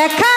দেখা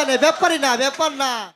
জানে ব্যাপারই না ব্যাপার না